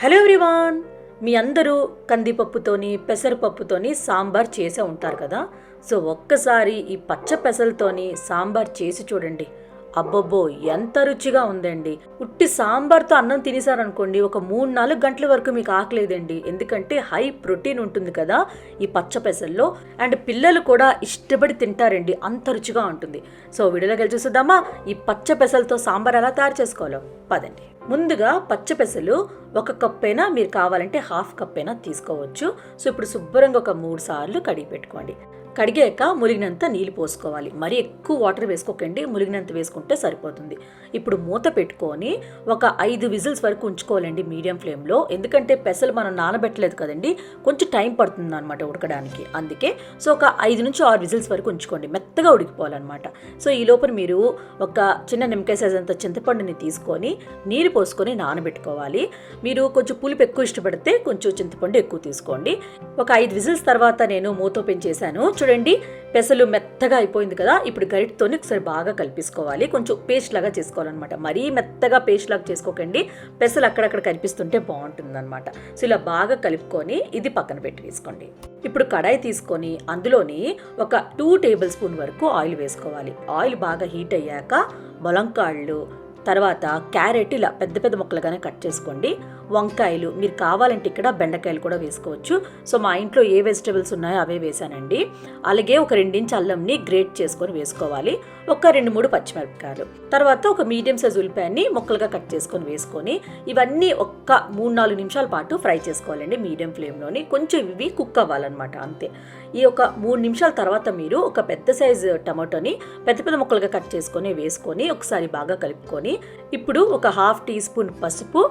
Hello everyone. మీ అందరూ కందిపప్పుతోని పెసరపప్పుతోని సాంబార్ చేసే ఉంటారు కదా? సో ఒక్కసారి ఈ పచ్చ పెసలతోని సాంబార్ చేసి చూడండి. అబ్బబ్బో ఎంత రుచిగా ఉందండి. ఉట్టి సాంబార్తో అన్నం తినేసారనుకోండి ఒక మూడు నాలుగు గంటల వరకు మీకు ఆకలేదండి. ఎందుకంటే హై ప్రోటీన్ ఉంటుంది కదా ఈ పచ్చ పెసల్లో. అండ్ పిల్లలు కూడా ఇష్టపడి తింటారండి. అంత రుచిగా ఉంటుంది. సో వీడియోలోకి వెళ్ళి చూద్దామా ఈ పచ్చ పెసలతో సాంబార్ ఎలా తయారు చేసుకోవాలో? పదండి. ముందుగా పచ్చ పెసలు ఒక కప్ అయినా మీరు కావాలంటే హాఫ్ కప్ అయినా తీసుకోవచ్చు. సో ఇప్పుడు శుభ్రంగా ఒక మూడు సార్లు కడిగి పెట్టుకోండి. కడిగాక ములిగినంత నీళ్ళు పోసుకోవాలి. మరీ ఎక్కువ వాటర్ వేసుకోకండి. ములిగినంత వేసుకుంటే సరిపోతుంది. ఇప్పుడు మూత పెట్టుకొని ఒక ఐదు విజిల్స్ వరకు ఉంచుకోవాలండి మీడియం ఫ్లేమ్లో. ఎందుకంటే పెసలు మనం నానబెట్టలేదు కదండి కొంచెం టైం పడుతుంది అనమాట ఉడకడానికి. అందుకే సో ఒక ఐదు నుంచి ఆరు విజిల్స్ వరకు ఉంచుకోండి మెత్తగా ఉడికిపోవాలన్నమాట. సో ఈ లోపల మీరు ఒక చిన్న నిమ్మకాయ సైజ్ అంత చింతపండుని తీసుకొని నీరు పోసుకొని నానబెట్టుకోవాలి. మీరు కొంచెం పులుపు ఎక్కువ ఇష్టపడితే కొంచెం చింతపండు ఎక్కువ తీసుకోండి. ఒక ఐదు విజిల్స్ తర్వాత నేను మూత ఓపెన్ చేశాను. చూడండి పెసలు మెత్తగా అయిపోయింది కదా ఇప్పుడు గరిటతోని ఒకసారి బాగా కలిపేసుకోవాలి. కొంచెం పేస్ట్ లాగా చేసుకోవాలి. చేసుకోవాలన్నమాట మరీ మెత్తగా పేస్ట్ లాగా చేసుకోకండి. పెసలు అక్కడక్కడ కనిపిస్తుంటే బాగుంటుందన్నమాట. సో ఇలా బాగా కలుపుకొని ఇది పక్కన పెట్టి వేసుకోండి. ఇప్పుడు కడాయి తీసుకొని అందులోని ఒక టూ టేబుల్ స్పూన్ వరకు ఆయిల్ వేసుకోవాలి. ఆయిల్ బాగా హీట్ అయ్యాక మొలంకాళ్ళు తర్వాత క్యారెట్ ఇలా పెద్ద పెద్ద ముక్కలుగానే కట్ చేసుకోండి. వంకాయలు మీరు కావాలంటే ఇక్కడ బెండకాయలు కూడా వేసుకోవచ్చు. సో మా ఇంట్లో ఏ వెజిటేబుల్స్ ఉన్నాయో అవే వేసానండి. అలాగే ఒక రెండించి అల్లంని గ్రేట్ చేసుకొని వేసుకోవాలి. ఒక రెండు మూడు పచ్చిమిరపకాయలు. తర్వాత ఒక మీడియం సైజ్ ఉల్లిపాయని ముక్కలుగా కట్ చేసుకొని వేసుకొని ఇవన్నీ ఒక్క మూడు నాలుగు నిమిషాల పాటు ఫ్రై చేసుకోవాలండి మీడియం ఫ్లేమ్లోని. కొంచెం ఇవి కుక్ అవ్వాలన్నమాట అంతే. ఈ ఒక మూడు నిమిషాల తర్వాత మీరు ఒక పెద్ద సైజు టమాటోని పెద్ద పెద్ద ముక్కలుగా కట్ చేసుకొని వేసుకొని ఒకసారి బాగా కలుపుకొని ఇప్పుడు ఒక హాఫ్ టీ స్పూన్ పసుపు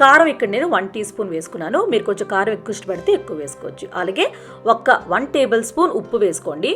కారం ఇక్కడ నేను వన్ టీ స్పూన్ వేసుకున్నాను. మీరు కొంచెం కారం ఎక్కువ ఇష్టపడితే ఎక్కువ వేసుకోవచ్చు. అలాగే ఒక వన్ టేబుల్ స్పూన్ ఉప్పు వేసుకోండి.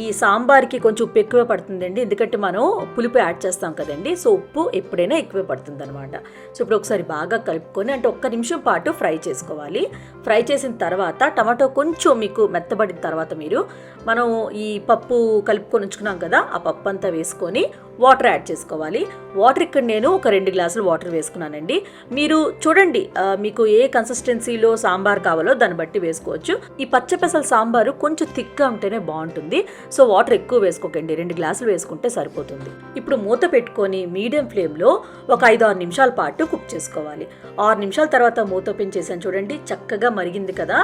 ఈ సాంబార్కి కొంచెం ఉప్పు ఎక్కువ పడుతుందండి. ఎందుకంటే మనం పులుపు యాడ్ చేస్తాం కదండి. సో ఉప్పు ఎప్పుడైనా ఎక్కువ పడుతుంది అనమాట సో ఇప్పుడు ఒకసారి బాగా కలుపుకొని అంటే ఒక్క నిమిషం పాటు ఫ్రై చేసుకోవాలి. ఫ్రై చేసిన తర్వాత టమాటో కొంచెం మీకు మెత్తబడిన తర్వాత మీరు మనం ఈ పప్పు కలుపుకొని ఉంచుకున్నాం కదా ఆ పప్పు అంతా వేసుకొని వాటర్ యాడ్ చేసుకోవాలి. వాటర్ ఇక్కడ నేను ఒక రెండు గ్లాసులు వాటర్ వేసుకున్నానండి. మీరు చూడండి మీకు ఏ కన్సిస్టెన్సీలో సాంబార్ కావాలో దాన్ని బట్టి వేసుకోవచ్చు. ఈ పచ్చపెసల సాంబారు కొంచెం థిక్గా ఉంటేనే బాగుంటుంది. సో వాటర్ ఎక్కువ వేసుకోకండి. రెండు గ్లాసులు వేసుకుంటే సరిపోతుంది. ఇప్పుడు మూత పెట్టుకొని మీడియం ఫ్లేమ్లో ఒక ఐదు ఆరు నిమిషాల పాటు కుక్ చేసుకోవాలి. ఆరు నిమిషాల తర్వాత మూత ఓపెన్ చేశాను చూడండి చక్కగా మరిగింది కదా.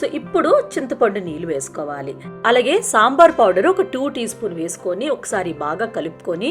సో ఇప్పుడు చింతపండు నీళ్ళు వేసుకోవాలి. అలాగే సాంబార్ పౌడర్ ఒక టూ టీ స్పూన్ వేసుకొని ఒకసారి బాగా కలుపుకొని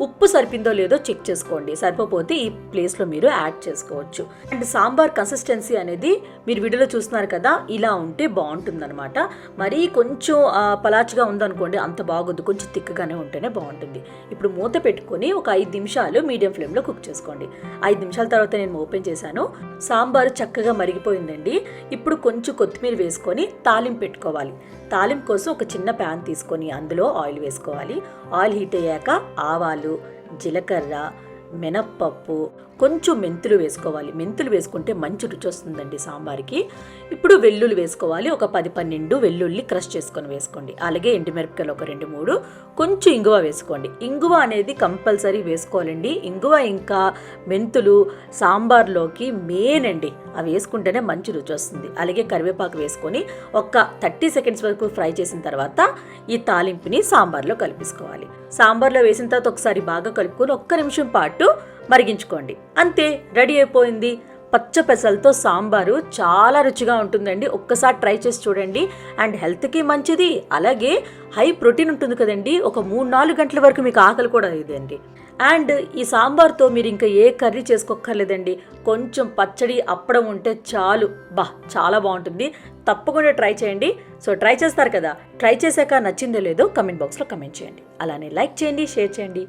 ఉప్పు సరిపిందో లేదో చెక్ చేసుకోండి. సరిపోతే ఈ ప్లేస్లో మీరు యాడ్ చేసుకోవచ్చు. అండ్ సాంబార్ కన్సిస్టెన్సీ అనేది మీరు వీడియోలో చూస్తున్నారు కదా ఇలా ఉంటే బాగుంటుందన్నమాట. మరీ కొంచెం పలాచిగా పలాచగా ఉందనుకోండి అంత బాగోదు. కొంచెం తిక్కగానే ఉంటేనే బాగుంటుంది. ఇప్పుడు మూత పెట్టుకొని ఒక ఐదు నిమిషాలు మీడియం ఫ్లేమ్లో కుక్ చేసుకోండి. ఐదు నిమిషాల తర్వాత నేను ఓపెన్ చేశాను. సాంబారు చక్కగా మరిగిపోయిందండి. ఇప్పుడు కొంచెం కొత్తిమీర వేసుకొని తాలింపు పెట్టుకోవాలి. తాలింపు కోసం ఒక చిన్న ప్యాన్ తీసుకొని అందులో ఆయిల్ వేసుకోవాలి. ఆయిల్ హీట్ అయ్యాక ఆవాలు జీలకర్ర మినప్పప్పు కొంచెం మెంతులు వేసుకోవాలి. మెంతులు వేసుకుంటే మంచి రుచి వస్తుందండి సాంబార్కి. ఇప్పుడు వెల్లుల్లి వేసుకోవాలి. ఒక పది పన్నెండు వెల్లుల్లి క్రష్ చేసుకొని వేసుకోండి. అలాగే ఎండుమిరపకాయలు ఒక రెండు మూడు. కొంచెం ఇంగువ వేసుకోండి. ఇంగువ అనేది కంపల్సరీ వేసుకోవాలండి. ఇంగువ ఇంకా మెంతులు సాంబార్లోకి మెయిన్ అండి. అవి వేసుకుంటేనే మంచి రుచి వస్తుంది. అలాగే కరివేపాకు వేసుకొని ఒక థర్టీ సెకండ్స్ వరకు ఫ్రై చేసిన తర్వాత ఈ తాలింపుని సాంబార్లో కలిపేసుకోవాలి. సాంబార్లో వేసిన తర్వాత ఒకసారి బాగా కలుపుకొని ఒక్క నిమిషం పాటు మరిగించుకోండి. అంతే రెడీ అయిపోయింది. పచ్చ పెసలతో సాంబారు చాలా రుచిగా ఉంటుందండి. ఒక్కసారి ట్రై చేసి చూడండి. అండ్ హెల్త్కి మంచిది అలాగే హై ప్రోటీన్ ఉంటుంది కదండి. ఒక మూడు నాలుగు గంటల వరకు మీకు ఆకలి కూడా ఇదండి అండ్ ఈ సాంబార్తో మీరు ఇంకా ఏ కర్రీ చేసుకోక్కర్లేదండి. కొంచెం పచ్చడి అప్పడం ఉంటే చాలు. బా చాలా బాగుంటుంది. తప్పకుండా ట్రై చేయండి. సో ట్రై చేస్తారు కదా. ట్రై చేశాక నచ్చిందో లేదో కమెంట్ బాక్స్లో కమెంట్ చేయండి. అలానే లైక్ చేయండి షేర్ చేయండి.